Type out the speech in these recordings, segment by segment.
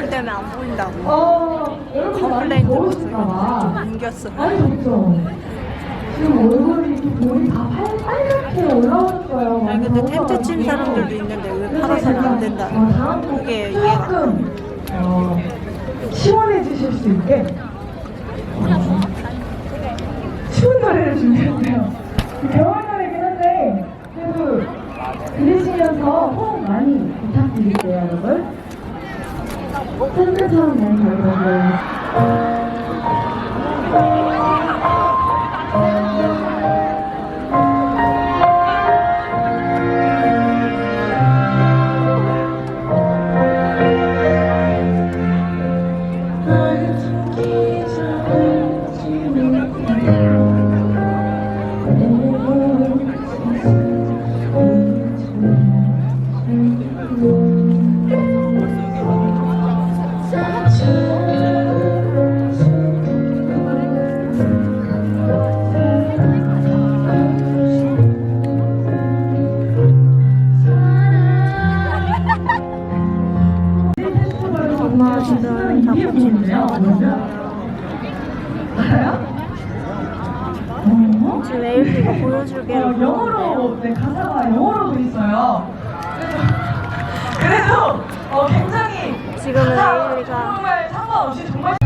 물 때문에 안 보인다고. 어, 컴플레인. 들었어요. 옮겼어. 많이 덥죠? 지금 얼굴이 볼이 다 빨- 빨갛게 올라왔어요. 아니 근데 텐트 친 사람들도 있는데 왜 팔아서는 안 된다. 그게 이해가 안 가. 조금 어, 시원해지실 수 있게 추운 노래를 준비했어요. 겨울 노래긴 한데 그래도 들으시면서 호흡 많이 부탁드릴게요, 여러분. 텐트처럼 잘 걸어요. 엄마 지금 이름인데요? 알아요? 어? 지금 에일리가 보여줄게요. 어, 영어로 네 가사가 영어로 돼 있어요. 그래도 어, 굉장히 지금은 가사 에일리가 정말 상관없이 정말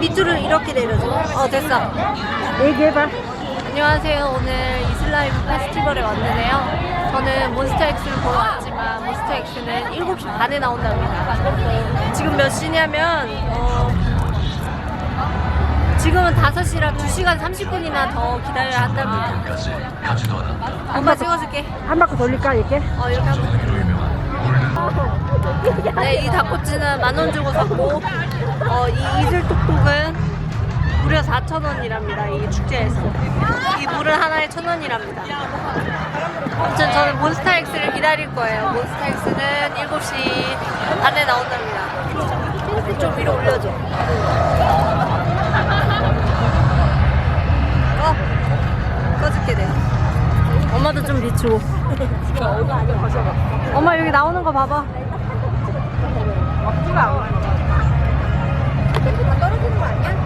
밑으로 이렇게 내려줘. 어 됐어. 얘기해봐. 안녕하세요. 오늘 이슬라임 페스티벌에 왔는데요. 저는 몬스타엑스를 보러 왔지만 몬스타엑스는 7시 반에 나온답니다. 지금 몇 시냐면 어, 지금은 5시라 2시간 30분이나 더 기다려야 한답니다. 엄마 찍어줄게. 한 바퀴 돌릴까 이렇게? 어 이렇게 하면 네, 이 닭꼬치는 만 원 주고 샀고 어, 이 이슬톡톡은 무려 4,000원이랍니다. 이 축제에서. 이 물은 하나에 1,000원이랍니다. 아무튼 저는 몬스타엑스를 기다릴 거예요. 몬스타엑스는 7시 반에 나온답니다. 좀 위로 올려줘. 꺼. 꺼줄게 내가. 엄마도 좀 비추고. 엄마 여기 나오는 거 봐봐. Wow. Ito, motor din ba yan?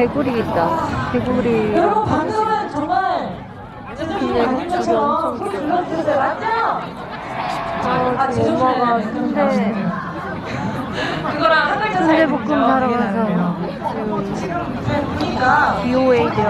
개, 개구리 있다. 개구리. 여러분 방금은 정말 근데 가셔서 엄청 소리 질러주세요. 맞죠? 아, 지금 엄마가 순대, 그거랑 한 글자 순대 차이 볶음 사러 가서 보니까 BOA 알지?